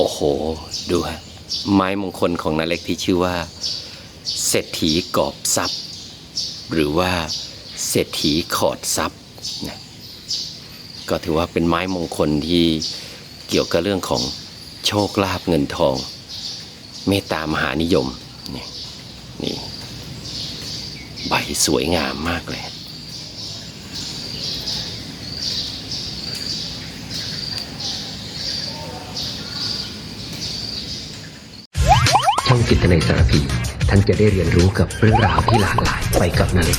โอ้โห ดูฮะ ไม้มงคลของนาเล็กที่ชื่อว่า เศรษฐีกอบทรัพย์ หรือว่าเศรษฐีขอดทรัพย์นะก็ถือว่าเป็นไม้มงคลที่เกี่ยวกับเรื่องของโชคลาภเงินทอง เมตตามหานิยมนี่นี่ใบสวยงามมากเลย ช่องจิตในสารพีท่านจะได้เรียนรู้กับเรื่องราวที่หลากหลายไปกับนาเล็ก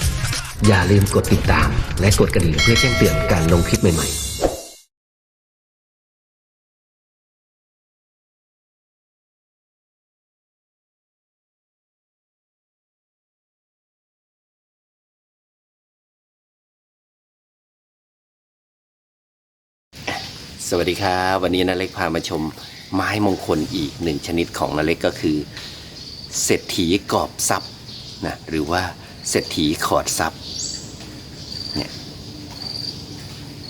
อย่าลืมกดติดตาม และกดกระดิ่งเพื่อแจ้งเตือนการลงคลิปใหม่ๆสวัสดีครับวันนี้นาเล็กพามาชมไม้มงคลอีกหนึ่งชนิดของนาเล็กก็คือ เศรษฐีกอบทรัพย์นะหรือว่าเศรษฐีขอดทรัพย์เนี่ย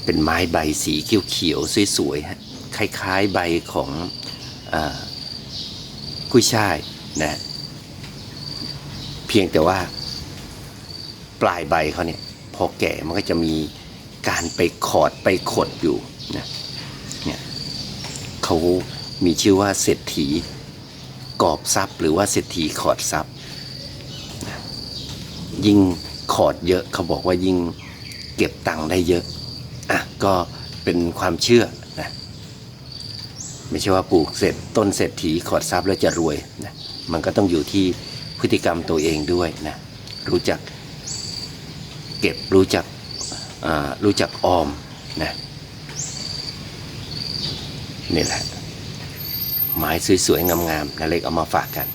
เป็นไม้ใบสีเขียวๆสวยๆฮะคล้ายๆใบของอกุ้ยช่ายนะเพียงแต่ว่า ปลายใบเขาเนี่ยพอแก่มันก็จะมีการไปขอดไปขดอยู่นะเนี่ยเขามีชื่อว่าเศรษฐี กอบทรัพย์ หรือว่าเศรษฐีขอดทรัพย์ ยิ่งขอดเยอะเขาบอกว่ายิ่งเก็บตังค์ได้เยอะอะก็เป็นความเชื่อนะไม่ใช่ว่าปลูกเสร็จต้นเศรษฐีขอดทรัพย์แล้วจะรวยนะมันก็ต้องอยู่ที่พฤติกรรมตัวเองด้วยนะรู้จักเก็บรู้จักรู้จักออมนะนี่แหละ ไม้สวยๆงามๆนาเล็กเอามาฝากกัน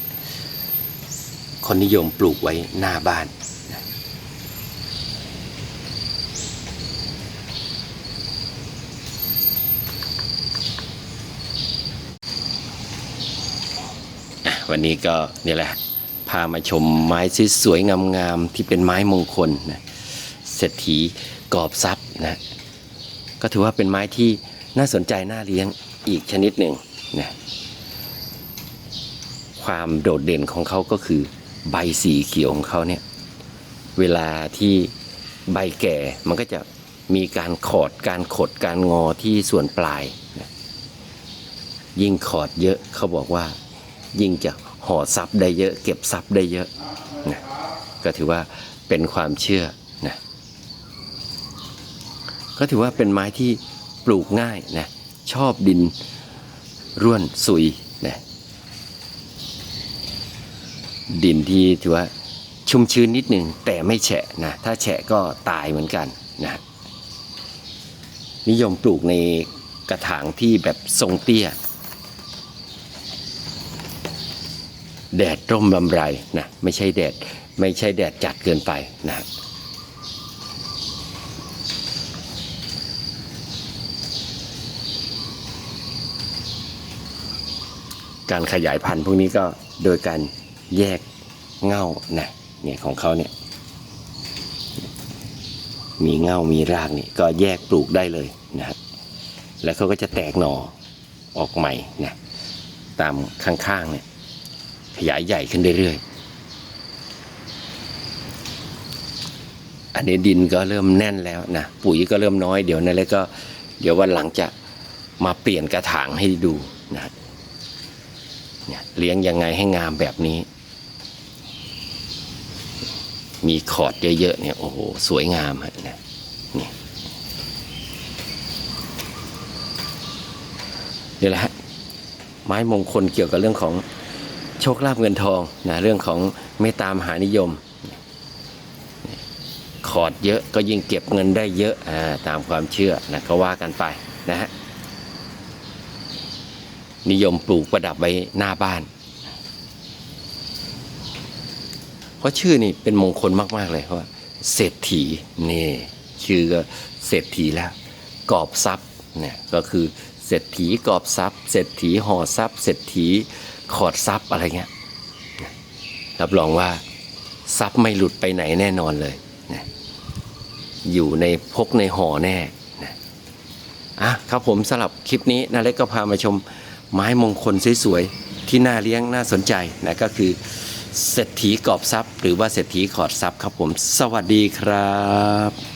คนนิยมปลูกไว้หน้าบ้านวันนี้ก็นี่แหละพามาชมไม้สวยๆงามๆที่เป็นไม้มงคลนะเศรษฐีกอบทรัพย์นะก็ถือว่าเป็นไม้ที่น่าสนใจน่าเลี้ยงอีกชนิดหนึ่งนะ ความโดดเด่นของเขาก็คือ ใบสีเขียวของเขาเนี่ยเวลาที่ใบแก่มันก็จะมีการขอดการขดการงอที่ส่วนปลายนะยิ่งขอดเยอะเขาบอกว่า ยิ่งจะห่อทรัพย์ได้เยอะ เก็บทรัพย์ได้เยอะนะก็ถือว่าเป็นความเชื่อนะก็ถือว่าเป็นไม้ที่ปลูกง่ายนะชอบดินร่วนสุยนะ ดินที่ถือว่าชุ่มชื้นนิดหนึ่งแต่ไม่แฉะนะถ้าแฉะก็ตายเหมือนกันนะนิยมปลูกในกระถางที่แบบทรงเตี้ย แดดร่มลำไรนะไม่ใช่แดดไม่ใช่แดดจัดเกินไปนะการขยายพันธุ์พวกนี้ก็โดยการ แยกเง่านะเนี่ยของเขาเนี่ยมีเง่ามีรากนี่ก็แยกปลูกได้เลยนะแล้วเขาก็จะแตกหน่อออกใหม่นะตามข้างๆเนี่ยขยายใหญ่ขึ้นเรื่อยๆอันนี้ดินก็เริ่มแน่นแล้วนะปุ๋ยก็เริ่มน้อยเดี๋ยวนั่นแล้วก็เดี๋ยววันหลังจะมาเปลี่ยนกระถางให้ดูนะ เนี่ยเลี้ยงยังไงให้งามแบบนี้ มีขอดเยอะๆเนี่ยโอ้โหสวยงามฮะนะนี่นี่แหละฮะไม้มงคลเกี่ยวกับเรื่องของโชคลาภเงินทองนะเรื่องของเมตตามหานิยม ขอดเยอะก็ยิ่งเก็บเงินได้เยอะอาตามความเชื่อนะก็ว่ากันไปนะฮะ นิยมปลูกประดับไว้หน้าบ้าน เพราะชื่อนี่เป็นมงคลมาก ๆ เลยเพราะว่าเศรษฐีนี่ชื่อก็เศรษฐีแล้วกอบทรัพย์เนี่ยก็คือเศรษฐีกอบทรัพย์เศรษฐีห่อทรัพย์เศรษฐีขอดทรัพย์อะไรเงี้ยรับรองว่าทรัพย์ไม่หลุดไปไหนแน่นอนเลยนะอยู่ในพกในห่อแน่นะอะครับผมสำหรับคลิปนี้นาเล็กก็พามาชม ไม้มงคลสวยๆที่น่าเลี้ยงน่าสนใจนะก็คือเศรษฐีกอบทรัพย์ หรือว่าเศรษฐีขอดทรัพย์ครับผม สวัสดีครับ